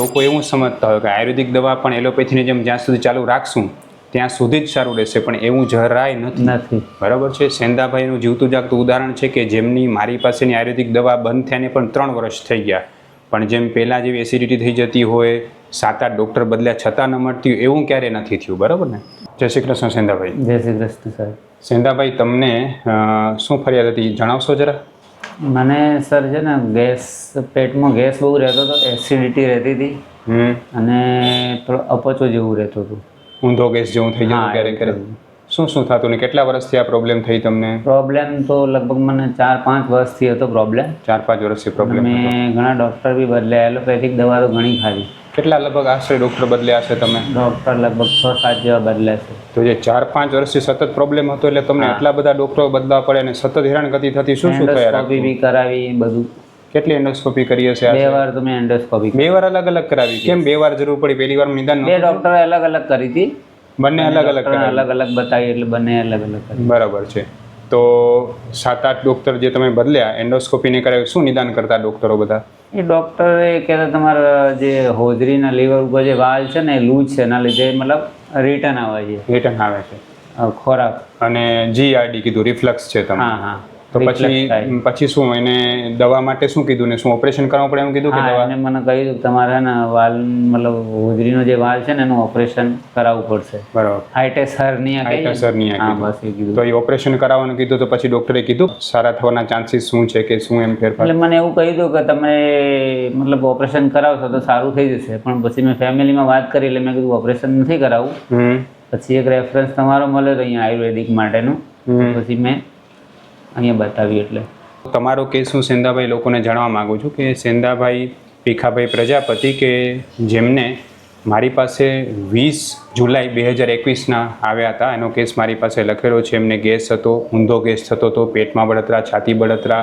લોકો એવું સમજતા હોય કે આયુર્વેદિક દવા પણ એલોપેથીની જેમ જ્યાં સુધી ચાલુ રાખશું ત્યાં સુધી જ સારું રહેશે પણ એવું જરાય નથી. નથી. બરાબર છે? સેંદાભાઈનું જીવતું જાગતું ઉદાહરણ છે કે જેમની મારી પાસેની આયુર્વેદિક દવા બંધ થયાને પણ ત્રણ વર્ષ થઈ ગયા. પણ જેમ પહેલાં જેવી એસિડિટી થઈ જતી હોય સાત આઠ ડૉક્ટર બદલ્યા છતાં ન મળતી એવું ક્યારે નથી થયું. બરાબર ને? જય શ્રી કૃષ્ણ સેંધાભાઈ જય શ્રી કૃષ્ણ સાહેબ. સેંધાભાઈ તમને શું ફરિયાદ હતી? જણાવશો જરા? મને સર છે ને ગેસ પેટમાં ગેસ બહુ રહેતો હતો એસિડિટી રહેતી હતી. અને થોડો અપચો જેવું રહેતું હતું. ઊંધો ગેસ જેવું થઈ જતું હા, ક્યારેક ક્યારેક. શું શું થતું ને કેટલા વર્ષથી આ પ્રોબ્લેમ થઈ તમને? પ્રોબ્લેમ તો લગભગ મને ચાર પાંચ વર્ષથી હતો પ્રોબ્લેમ ચાર પાંચ વર્ષથી પ્રોબ્લેમ મેં ઘણા ડૉક્ટર બી બદલ્યા એલોપેથિક દવા તો ઘણી ખાધી. કેટલા લગભગ આશરે ડૉક્ટર બદલ્યા હશે તમે? ડૉક્ટર લગભગ છ સાત જેવા બદલ્યા છે. તો જે ચાર પાંચ વર્ષથી સતત પ્રોબ્લેમ હતો એટલે તમને એટલા બધા ડૉક્ટરો બદલવા પડે અને સતત હેરાનગતિ થતી શું શું થયા બી કરાવી બધું. કેટલી એન્ડોસ્કોપી કરી હશે બે વાર તમે એન્ડોસ્કોપી બે વાર અલગ અલગ કરાવી કેમ? બે વાર જરૂર પડી. પહેલી વાર નિદાન બે ડૉક્ટરે અલગ અલગ કરી હતી. બંને અલગ અલગ અલગ અલગ બતાવી એટલે બંને અલગ અલગ બરાબર છે. તો સાત આઠ ડૉક્ટર જે તમે બદલ્યા એન્ડોસ્કોપીને કરાવી શું નિદાન કરતા ડૉક્ટરો બધા? એ ડૉક્ટરે કહેતા તમારા જે હોજરીના લીવર ઉપર જે વાલ છે ને એ લૂજ છે એના લીધે મતલબ રિટર્ન આવે છે. રિટર્ન આવે છે. ખોરાક. અને જીઆરડી કીધું રિફ્લક્સ છે તમે હા હા. તો પછી પછી શું એને દવા માટે શું કીધું ને શું ઓપરેશન કરવું પડે એમ કીધું કે દવા? મને કહ્યું તમારે ને વાલ મતલબ હોજરીનો જે વાલ છે ને એનું ઓપરેશન કરાવવું પડશે. બરાબર. હાઇટેસ હર્નિયા હાઇટેસ હર્નિયા હા. બસ એ કીધું. તો એ ઓપરેશન કરાવવાનું કીધું તો પછી ડોક્ટરે કીધું સારા થવાના ચાન્સીસ શું છે કે શું એમ ફેરફાર? એટલે મને એવું કહી દઉં કે તમે મતલબ ઓપરેશન કરાવશો તો સારું થઈ જશે પણ પછી મેં ફેમિલીમાં વાત કરી એટલે મેં કીધું ઓપરેશન નથી કરાવવું. પછી એક રેફરન્સ તમારો મળ્યો તો અહીંયા આયુર્વેદિક માટેનું. પછી મેં અહીંયા બતાવ્યું એટલે. તમારો કેસ હું સેંદાભાઈ લોકોને જાણવા માગું છું કે સેંદાભાઈ ભીખાભાઈ પ્રજાપતિ કે જેમને મારી પાસે વીસ જુલાઈ બે હજાર એકવીસના આવ્યા હતા એનો કેસ મારી પાસે લખેલો છે એમને ગેસ હતો ઊંધો ગેસ થતો હતો પેટમાં બળતરા છાતી બળતરા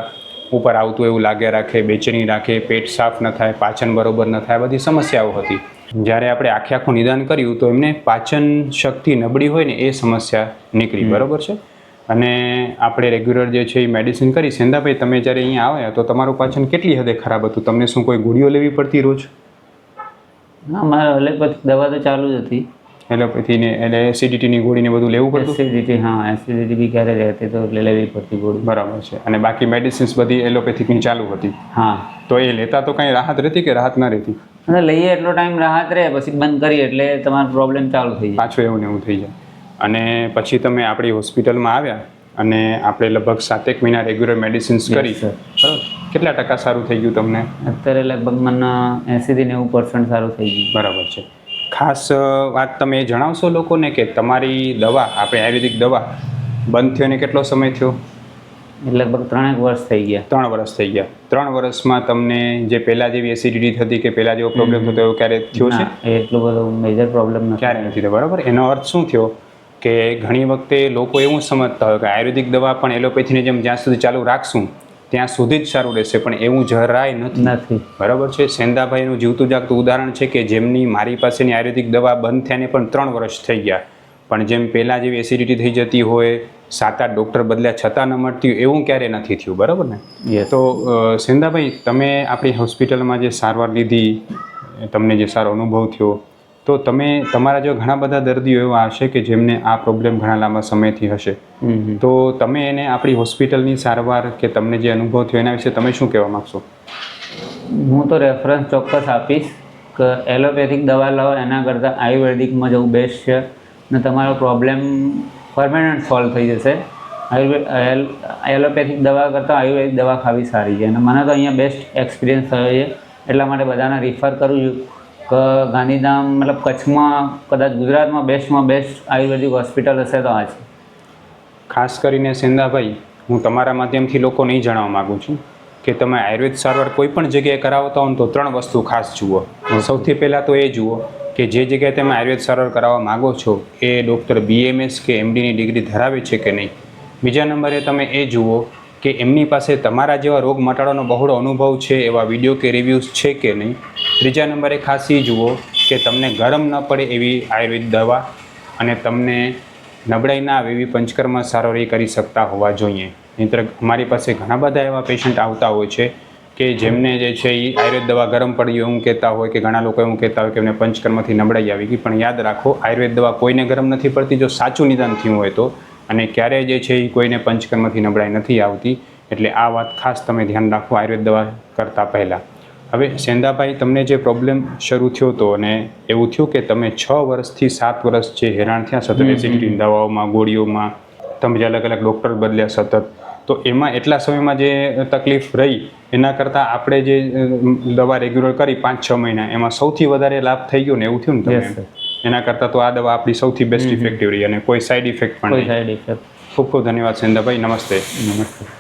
ઉપર આવતું એવું લાગ્યા રાખે બેચેની રાખે પેટ સાફ ન થાય પાચન બરોબર ન થાય બધી સમસ્યાઓ હતી. જ્યારે આપણે આખે આખું નિદાન કર્યું તો એમને પાચન શક્તિ નબળી હોય ને એ સમસ્યા નીકળી બરોબર છે? અને આપણે રેગ્યુલર જે છે એ મેડિસિન કરી સેંદાભાઈ તમે જ્યારે અહીંયા આવ્યા તો તમારું પાચન કેટલી હદે ખરાબ હતું? તમને શું કોઈ ગોળીઓ લેવી પડતી રોજ? હા મારે એલોપેથી દવા તો ચાલુ જ હતી. એલોપેથીને એટલે એસિડિટીની ગોળીને બધું લેવું પડતું? એસિડિટી હા એસિડિટી બી ક્યારે રહેતી તો એટલે લેવી પડતી ગોળી. બરાબર છે. અને બાકી મેડિસિન્સ બધી એલોપેથિકની ચાલુ હતી. હા. તો એ લેતા તો કાંઈ રાહત રહેતી કે રાહત ન રહેતી? અને લઈએ એટલો ટાઈમ રાહત રહે પછી બંધ કરીએ એટલે તમારો પ્રોબ્લેમ ચાલુ થઈ જાય. પાછું એવું ને એવું થઈ જાય. અને પછી તમે આપણી હોસ્પિટલમાં આવ્યા અને આપણે લગભગ સાતેક મહિના રેગ્યુલર મેડિસિન્સ કરી. બરાબર? કેટલા ટકા સારું થઈ ગયું તમને? અત્યારે લગભગ મને એંસીથી નેવું પર્સન્ટ સારું થઈ ગયું. બરાબર છે. ખાસ વાત તમે જણાવશો લોકોને કે તમારી દવા આપણે આયુર્વેદિક દવા બંધ થયોને કેટલો સમય થયો? લગભગ ત્રણેક વર્ષ થઈ ગયા. ત્રણ વર્ષ થઈ ગયા. ત્રણ વર્ષમાં તમને જે પહેલાં જેવી એસિડિટી થતી કે પહેલાં જેવો પ્રોબ્લેમ થતો એવો ક્યારે થયો છે? ના, એટલો બધો મેજર પ્રોબ્લેમ ક્યારે નથી થયો. બરાબર? એનો અર્થ શું થયો? કે ઘણી વખતે લોકો એવું સમજતા હોય કે આયુર્વેદિક દવા પણ એલોપેથીની જેમ જ્યાં સુધી ચાલુ રાખશું ત્યાં સુધી જ સારું રહેશે પણ એવું જરાય નથી. નથી. બરાબર છે? સેંદાભાઈનું જીવતું જાગતું ઉદાહરણ છે કે જેમની મારી પાસેની આયુર્વેદિક દવા બંધ થયાને પણ ત્રણ વર્ષ થઈ ગયા. પણ જેમ પહેલાં જેવી એસિડિટી થઈ જતી હોય સાત આઠ ડૉક્ટર બદલ્યા છતાં ન મળતી હોય એવું ક્યારેય નથી થયું. બરાબર ને? એ તો સેંદાભાઈ તમે આપણી હોસ્પિટલમાં જે સારવાર લીધી તમને જે સારો અનુભવ થયો તો તમે તમારા જો ઘણા બધા દર્દીઓ એવા હશે કે જેમને આ પ્રોબ્લેમ ઘણા લાંબા સમયથી હશે. તો તમે એને આપણી હોસ્પિટલની સારવાર કે તમને જે અનુભવ થયો એના વિશે તમે શું કહેવા માગશો? હું તો રેફરન્સ ચોક્કસ આપીશ કે એલોપેથિક દવા લો એના કરતાં આયુર્વેદિકમાં જવું બેસ્ટ છે. ને તમારો પ્રોબ્લેમ પરમેનન્ટ સોલ્વ થઈ જશે. આયુર્વેદ એલોપેથિક દવા કરતાં આયુર્વેદિક દવા ખાવી સારી છે. અને મને તો અહીંયા બેસ્ટ એક્સપિરિયન્સ થયો છે. એટલા માટે બધાને રિફર કરું છું. કે ગાંધીધામ મતલબ કચ્છમાં, કદાચ ગુજરાતમાં બેસ્ટમાં બેસ્ટ આયુર્વેદિક હોસ્પિટલ હશે તો આ છે. ખાસ કરીને સેંદાભાઈ હું તમારા માધ્યમથી લોકોને એ જણાવવા માગું છું કે તમે આયુર્વેદ સારવાર કોઈ પણ જગ્યાએ કરાવતા હો તો ત્રણ વસ્તુ ખાસ જુઓ. સૌથી પહેલાં તો એ જુઓ કે જે જગ્યાએ તમે આયુર્વેદ સારવાર કરાવવા માગો છો એ ડૉક્ટર બીએમએસ કે એમડીની ડિગ્રી ધરાવે છે કે નહીં? બીજા નંબરે તમે એ જુઓ કે એમની પાસે તમારા જેવા રોગ મટાડવાનો બહોળો અનુભવ છે એવા વીડિયો કે રિવ્યૂઝ છે કે નહીં? ત્રીજા નંબરે ખાસ એ જુઓ કે તમને ગરમ ન પડે એવી આયુર્વેદ દવા અને તમને નબળાઈ ના આવે એવી પંચકર્મ સારવાર કરી શકતા હોવા જોઈએ. નહીંતર અમારી પાસે ઘણા બધા એવા પેશન્ટ આવતા હોય છે કે જેમને જે છે એ આયુર્વેદ દવા ગરમ પડી એવું કહેતા હોય કે ઘણા લોકો એવું કહેતા હોય કે એમને પંચકર્મથી નબળાઈ આવી ગઈ, પણ યાદ રાખો આયુર્વેદ દવા કોઈને ગરમ નથી પડતી, જો સાચું નિદાન થયું હોય તો. અને ક્યારેય જે છે એ કોઈને પંચકર્મથી નબળાઈ નથી આવતી, એટલે આ વાત ખાસ તમે ધ્યાન રાખો આયુર્વેદ દવા કરતાં પહેલાં. હવે સેંદાભાઈ તમને જે પ્રોબ્લેમ શરૂ થયો હતો અને એવું થયું કે તમે છ વર્ષથી સાત વર્ષ જે હેરાન થયા સતત એસિડિટી દવાઓમાં ગોળીઓમાં તમે જે અલગ અલગ ડૉક્ટર બદલ્યા સતત તો એમાં એટલા સમયમાં જે તકલીફ રહી એના કરતાં આપણે જે દવા રેગ્યુલર કરી પાંચ છ મહિના એમાં સૌથી વધારે લાભ થઈ ગયો ને એવું થયું ને તમે એના કરતાં તો આ દવા આપણી સૌથી બેસ્ટ ઇફેક્ટિવ રહી અને કોઈ સાઈડ ઇફેક્ટ પણ નહીં. ખૂબ ખૂબ ધન્યવાદ સેન્દાભાઈ નમસ્તે. નમસ્તે.